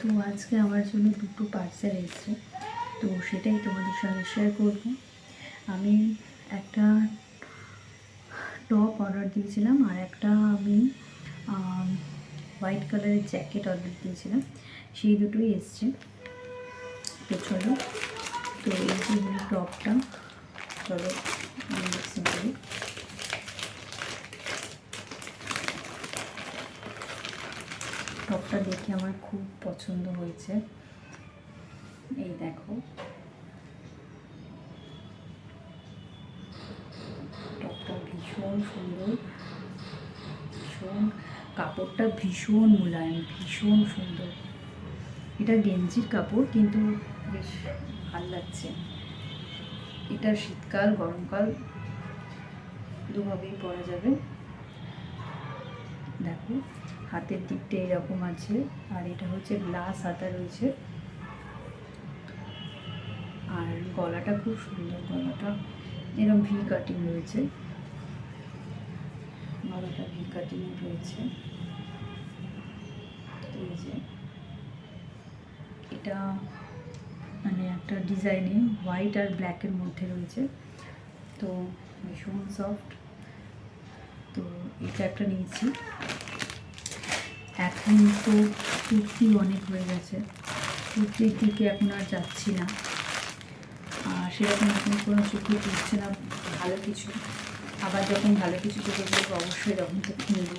তো আজকে আমার জন্য দুটো পার্সেল এসেছে। তো সেটাই তোমাদের সঙ্গে শেয়ার করব। আমি একটা টপ অর্ডার দিয়েছিলাম আর একটা আমি হোয়াইট কালারের জ্যাকেট অর্ডার দিয়েছিলাম। সেই দুটোই এসছে। তো চলো, তো এই যে টপটা চলো আনবক্সিং করি টপটা দেখে আমার খুব পছন্দ হয়েছে। এই দেখো। টপটা ভীষণ সুন্দর। ভীষণ, কাপড়টা ভীষণ মোলায়েম, ভীষণ সুন্দর। এটা গেঞ্জির কাপড়, কিন্তু বেশ ভালো লাগছে। এটা শীতকাল, গরমকাল, দুভাবেই পরা যাবে। দেখো। হাতের দিকটা এরকম আছে, আর এটা হচ্ছে গ্লাস হাতা রয়েছে। আর গলাটা খুব সুন্দর, গলাটা এরকম ভি কাটিং রয়েছে। গলাটা ভি কাটিং রয়েছে। এই যে এটা মানে একটা ডিজাইনে হোয়াইট আর ব্ল্যাকের মধ্যে রয়েছে। তো ভীষণ সফট। তো এটা একটা নিয়েছি। এখন তো কুর্তি অনেক হয়ে গেছে। কুর্তির দিকে এখন আর যাচ্ছি না। আর সেরকম এখন কোনো চোখে পড়ছে না ভালো কিছু। আবার যখন ভালো কিছু চোখে পড়ব, অবশ্যই তখন তো কিনবো।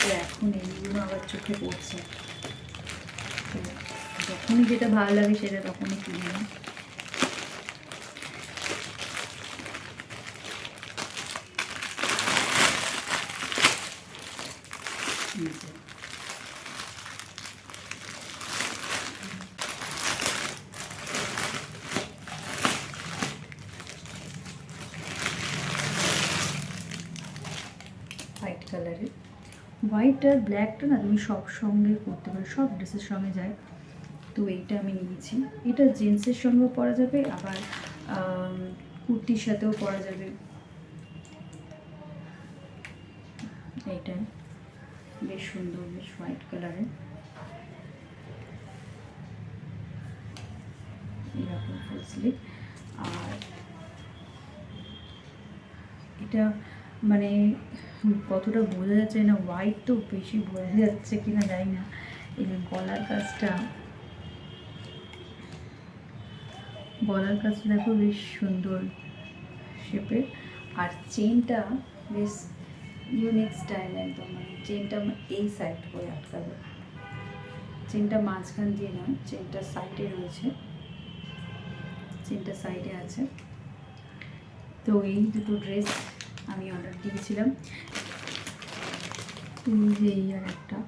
তো এখন এইগুলো আবার চোখে পড়ছে। যখনই যেটা ভালো লাগে সেটা তখনই কিনলাম এই যে। হোয়াইট কালারের হোয়াইট আর ব্ল্যাকটা না তুমি সব সঙ্গে করতে পারো, সব ড্রেসের সঙ্গে যায়। তো এইটা আমি নিয়েছি। এটা জিন্সের সঙ্গেও পরা যাবে, আবার কুর্তির সাথেও পরা যাবে। এইটা বেশ সুন্দর, বেশ হোয়াইট কালারের। এরকম আর এটা মানে কতটা বোঝা যাচ্ছে না হোয়াইট তো বেশি বোঝা যাচ্ছে কিনা জানি না। এই যে গলার কাজটা গলার কাজটা দেখো বেশ সুন্দর শেপের আর চেনটা বেশ ইউনিক স্টাইল একদম মানে চেনটা এই সাইড করে আটকাবে। চেনটা মাঝখান দিয়ে নয় চেনটা সাইডে রয়েছে। চেনটা সাইডে আছে। তো এই দুটো ড্রেস আমি অর্ডার দিয়েছিলাম। যে এই আর একটা।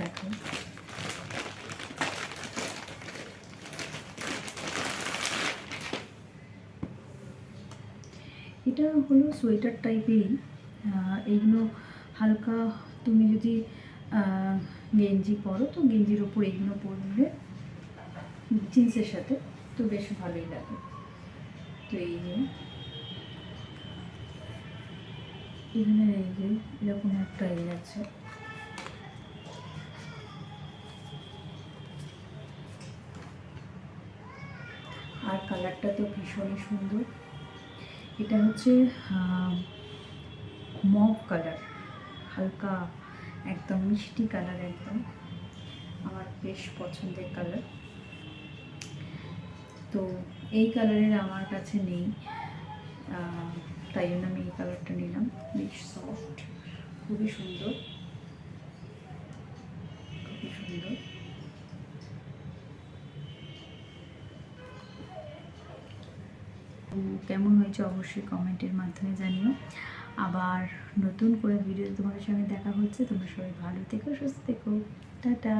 দেখো এটা হলো সোয়েটার টাইপেরই। এইগুলো হালকা তুমি যদি গেঞ্জি পরো, তো গেঞ্জির ওপর এগুলো পরলে জিন্সের সাথে তো বেশ ভালোই লাগে। তো এই যে এখানে এই যে, এরকম একটা এই আছে। আর কালারটা তো ভীষণই সুন্দর। এটা হচ্ছে মভ কালার। হালকা, একদম মিষ্টি কালার একদম। আমার বেশ পছন্দের কালার। তো এই কালারের আমার কাছে নেই। তাই জন্য আমি এই কালারটা নিলাম। বেশ সফট খুবই সুন্দর। খুবই সুন্দর। কেমন হয়েছে অবশ্যই কমেন্টের মাধ্যমে জানিও। আবার নতুন করে ভিডিও তোমাদের সঙ্গে দেখা হচ্ছে, তোমরা সবাই ভালো থেকো, সুস্থ থেকো। টাটা!